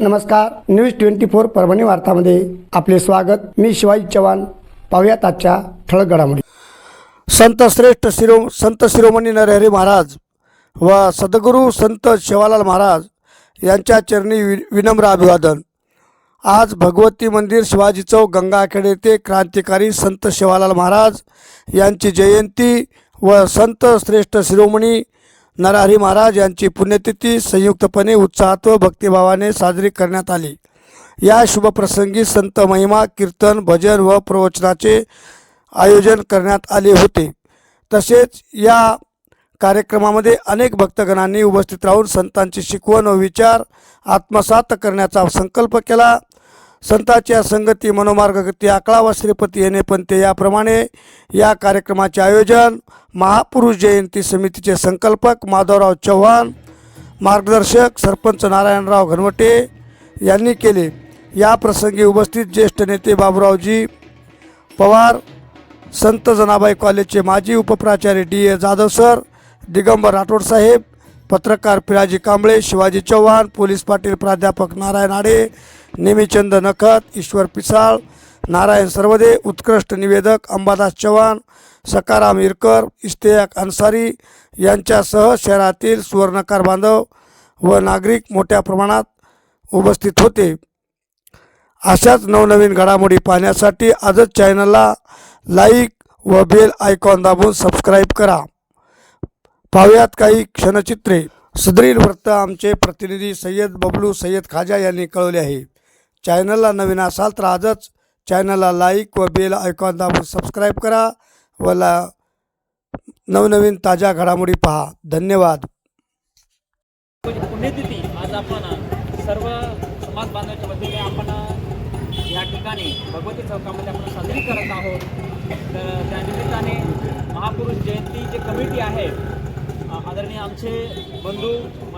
नमस्कार news twenty four Parbhani वार्तामध्ये आपले स्वागत. मी शिवाजी चव्हाण. पाहुयात आजच्या ठळक घडामोडी संत श्रेष्ठ शिरो संत शिरोमणी नरहरी महाराज व सद्गुरू संत शिवालाल महाराज यांच्या चरणी वि विनम्र अभिवादन. आज भगवती मंदिर शिवाजी चौक गंगाखेड येथे क्रांतिकारी संत शिवालाल महाराज यांची जयंती व संत श्रेष्ठ शिरोमणी नरहरी महाराज यांची पुण्यतिथी संयुक्तपणे उत्साहात व भक्तिभावाने साजरी करण्यात आली. या शुभप्रसंगी संत महिमा कीर्तन भजन व प्रवचनाचे आयोजन करण्यात आले होते. तसेच या कार्यक्रमामध्ये अनेक भक्तगणांनी उपस्थित राहून संतांची शिकवण व विचार आत्मसात करण्याचा संकल्प केला. संतांच्या संगती मनोमार्गगती आकळा व श्रीपती येणे पंते याप्रमाणे या कार्यक्रमाचे आयोजन महापुरुष जयंती समितीचे संकल्पक माधवराव चव्हाण मार्गदर्शक सरपंच नारायणराव घनवटे यांनी केले. या प्रसंगी उपस्थित ज्येष्ठ नेते बाबुरावजी पवार संत जनाबाई कॉलेजचे माजी उपप्राचार्य D A Jadhav sir Digambar Rathod साहेब पत्रकार पिराजी कांबळे शिवाजी चव्हाण पोलीस पाटील प्राध्यापक नारायण आडे नेमीचंद नखत ईश्वर पिसाळ नारायण सर्वदे उत्कृष्ट निवेदक अंबादास चव्हाण सकाराम इरकर इश्तेयाक अन्सारी यांच्यासह शहरातील सुवर्णकार बांधव व नागरिक मोठ्या प्रमाणात उपस्थित होते. अशाच नवनवीन घडामोडी पाहण्यासाठी आजच चॅनलला लाईक व बेल आयकॉन दाबून सबस्क्राईब करा. पाहुयात काही क्षणचित्रे. सदरील वृत्त आमचे प्रतिनिधी सय्यद बबलू सय्यद खाजा यांनी कळवले आहे. चॅनलला नवीन असाल तर आजच चॅनलला लाईक व बेल ऐकॉन दाबून सबस्क्राईब करा व ला नवनवीन ताज्या घडामोडी पहा. धन्यवाद. पुण्यतिथी आज आपण सर्व समाज बांधवांच्या वतीने आपण या ठिकाणी भगवती चौकामध्ये आपण साजरी करत आहोत. तर त्या निमित्ताने महापुरुष जयंती जी कमिटी आहे आमचे बंधू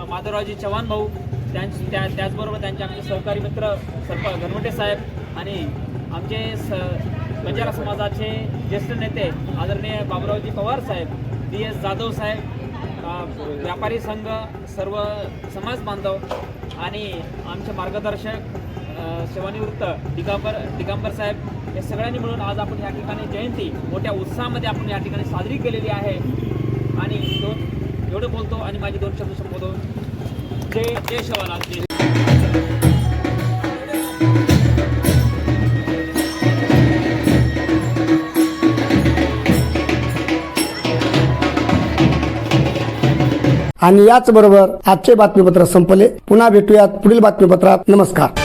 माधवरावजी चव्हाण भाऊ त्यांची त्या त्याचबरोबर त्यांचे आमचे सहकारी मित्र सरप घनवटे साहेब आणि आमचे स बंजारा समाजाचे ज्येष्ठ नेते आदरणीय बाबुरावजी पवार साहेब डी एस जाधव साहेब व्यापारी संघ सर्व समाज बांधव आणि आमचे मार्गदर्शक सेवानिवृत्त दिगांबर दिगांबर साहेब या सगळ्यांनी मिळून आज आपण या ठिकाणी जयंती मोठ्या उत्साहामध्ये आपण या ठिकाणी साजरी केलेली आहे. आणि दोन एवढं बोलतो आणि माझे दोन शब्द संबोधतो जय जय शिवाला जय आणि याचबरोबर आजचे बातमीपत्र संपले. पुन्हा भेटूयात पुढील बातमीपत्रात. नमस्कार.